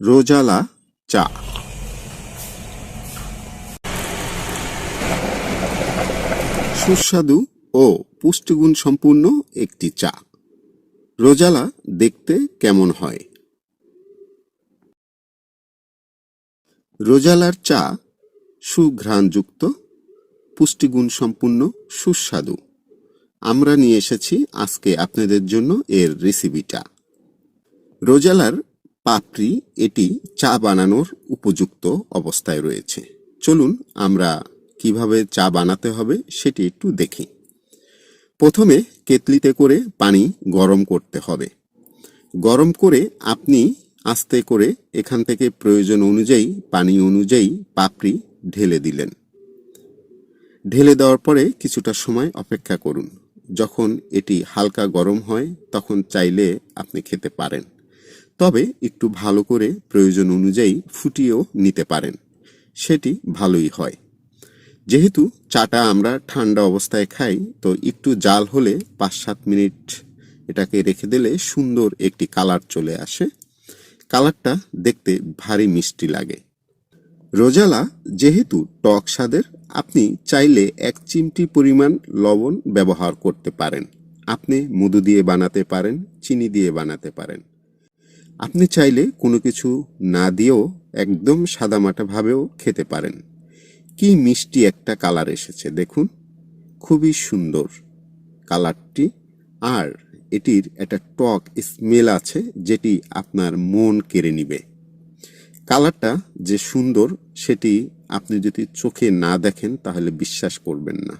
রোজালা চা। সুস্বাদু ও পুষ্টিগুণ সম্পূর্ণ একটি চা। রোজালা দেখতে কেমন হয়? রোজালার চা সুঘ্রাণযুক্ত, পুষ্টিগুণ সম্পূর্ণ, সুস্বাদু। আমরা নিয়ে এসেছি আজকে আপনাদের জন্য এর রেসিপিটা রোজালার পাপড়ি এটি চা বানানোর উপযুক্ত অবস্থায় রয়েছে। চলুন আমরা কীভাবে চা বানাতে হবে সেটি একটু দেখি। প্রথমে কেতলিতে করে পানি গরম করতে হবে। গরম করে আপনি আস্তে করে এখান থেকে প্রয়োজন অনুযায়ী, পানি অনুযায়ী পাপড়ি ঢেলে দিলেন। ঢেলে দেওয়ার পরে কিছুটা সময় অপেক্ষা করুন। যখন এটি হালকা গরম হয়, তখন চাইলে আপনি খেতে পারেন। তবে একটু ভালো করে প্রয়োজন অনুযায়ী ফুটিয়েও নিতে পারেন। সেটি ভালোই হয়। যেহেতু চাটা আমরা ঠান্ডা অবস্থায় খাই, তো একটু জাল হলে পাঁচ সাত মিনিট এটাকে রেখে দিলে সুন্দর একটি কালার চলে আসে। কালারটা দেখতে ভারী মিষ্টি লাগে। রোজালা, যেহেতু টক স্বাদের, আপনি চাইলে এক চিমটি পরিমাণ লবণ ব্যবহার করতে পারেন। আপনি মধু দিয়ে বানাতে পারেন, চিনি দিয়ে বানাতে পারেন। আপনি চাইলে কোনো কিছু না দিয়েও একদম সাদামাটাভাবেও খেতে পারেন। কি মিষ্টি একটা কালার এসেছে, দেখুন। খুবই সুন্দর কালারটি। আর এটির একটা টক স্মেল আছে যেটি আপনার মন কেড়ে নিবে। কালারটা যে সুন্দর, সেটি আপনি যদি চোখে না দেখেন, তাহলে বিশ্বাস করবেন না।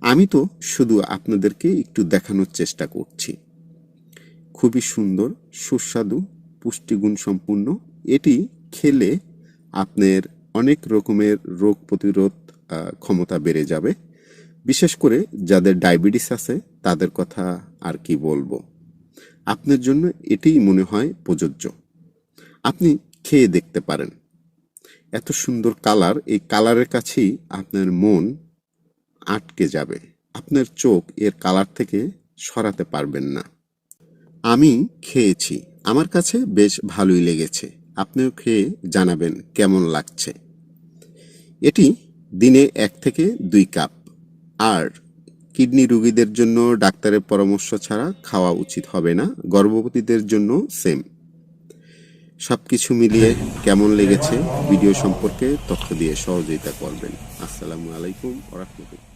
আমি তো শুধু আপনাদেরকে একটু দেখানোর চেষ্টা করছি। খুবই সুন্দর, সুস্বাদু পুষ্টিগুণ সম্পূর্ণ এটি খেলে আপনার অনেক রকমের রোগ প্রতিরোধ ক্ষমতা বেড়ে যাবে। বিশেষ করে যাদের ডায়াবেটিস আছে, তাদের কথা আর কি বলব। আপনার জন্য এটিই মনে হয় প্রযোজ্য। আপনি খেয়ে দেখতে পারেন। এত সুন্দর কালার, এই কালারের কাছেই আপনার মন আটকে যাবে। আপনার চোখ এর কালার থেকে সরাতে পারবেন না। আমি খেয়েছি। আমার কাছে বেশ ভালোই লেগেছে। আপনিও খেয়ে জানাবেন কেমন লাগছে। এটি দিনে এক থেকে দুই কাপ। আর কিডনি রোগীদের জন্য ডাক্তারের পরামর্শ ছাড়া খাওয়া উচিত হবে না। গর্ভবতীদের জন্য সেম। সব কিছু মিলিয়ে কেমন লেগেছে? ভিডিও সম্পর্কে তথ্য দিয়ে সহযোগিতা করবেন। আসসালামু আলাইকুম ওরহমতুল্লাহ